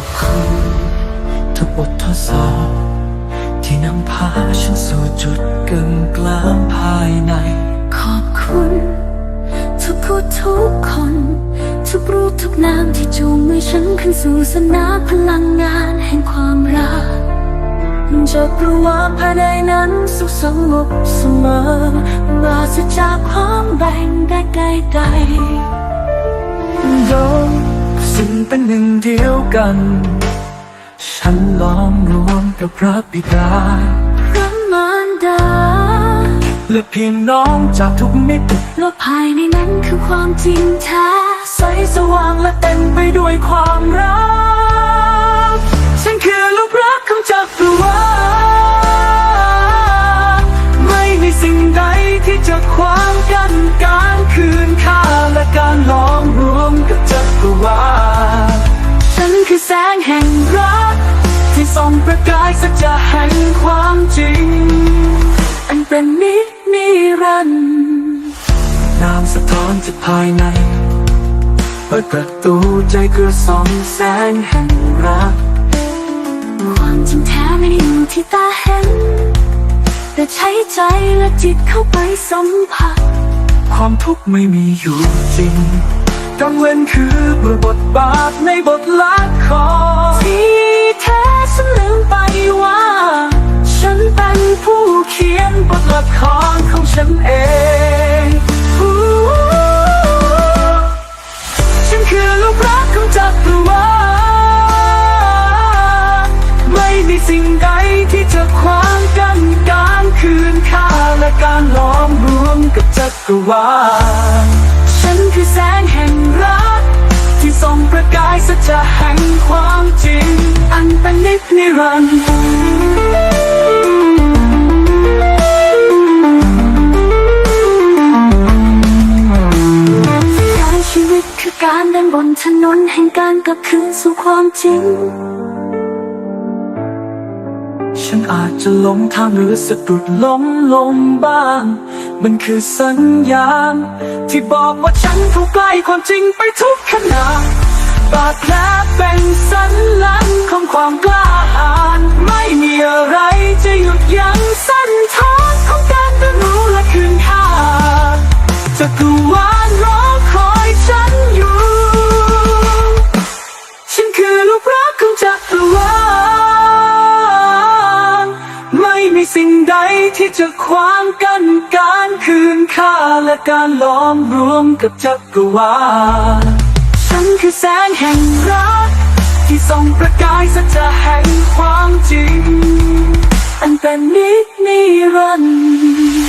อบคุณทุกบททดสอบที่นำพาฉันสู่จุดกึ่งกลางภายใน ขอบคุณ ทุกผู้ทุกคน ทุกรูปทุกนามที่จูงมือฉันขึ้นสู่สนามพลังงานแห่งความรักจะกลุว่าภายในนั้นสุขสงบเสมอปราศจากความแบ่งใดใดใด นสิ่งเป็นหนึ่งเดียวกัน ฉันล้อมรวมกับพระบิดาพระมารดา และพี่น้องจากทุกมิติโลกภายในนั้นคือความจริงแท้ใสสว่างและเต็มไปด้วยความรัก ฉันคือลูกรักของจักรวาลไม่มีสิ่งใดที่จะขวางกันการคืนค่าและการล้อมรวมกับจักรวาล จริง อันเป็นนินิรันดร์นามสะท้อนจากภายใน เปิดประตูใจคือส่องแสงแห่งรัก ความจริงแท้ไม่ได้อยู่ที่ตาเห็น แต่ใช้ใจและจิตเข้าไปสัมผัส ความทุกข์ไม่มีอยู่จริงกังเว้นคือเมื่อบทบาทในบทละครที่แท้ ขวางกันการคืนค่าและการล้อมรวมกับจักรวาลฉันคือแสงแห่งรัก ที่ส่องประกายสัจจะแห่งความจริง อันเป็นนิจนิรันดร์การชีวิตคือการเดินบนถนนแห่งการกลับคืนสู่ความจริง ฉันอาจจะหลงทางหรือสะดุดล้มลงบ้าง มันคือสัญญาณ ที่บอกว่าฉันเข้าใกล้ความจริงไปทุกขณะบาดแผลเป็นสัญลักษณ์ของความกล้าหาญไม่มีอะไรจะหยุดยั้งเส้นทางของการเรียนรู้และคืนค่าจักรวาลรอคอยฉันอยู่ ฉันคือลูกรักของจักรวาล สิ่งใดที่จะขวางกันการคืนค่าและการล้อมรวมกับจักรวาลฉันคือแสงแห่งรัก ที่ส่องประกายสัจจะแห่งความจริง อันเป็นนิจนิรันดร์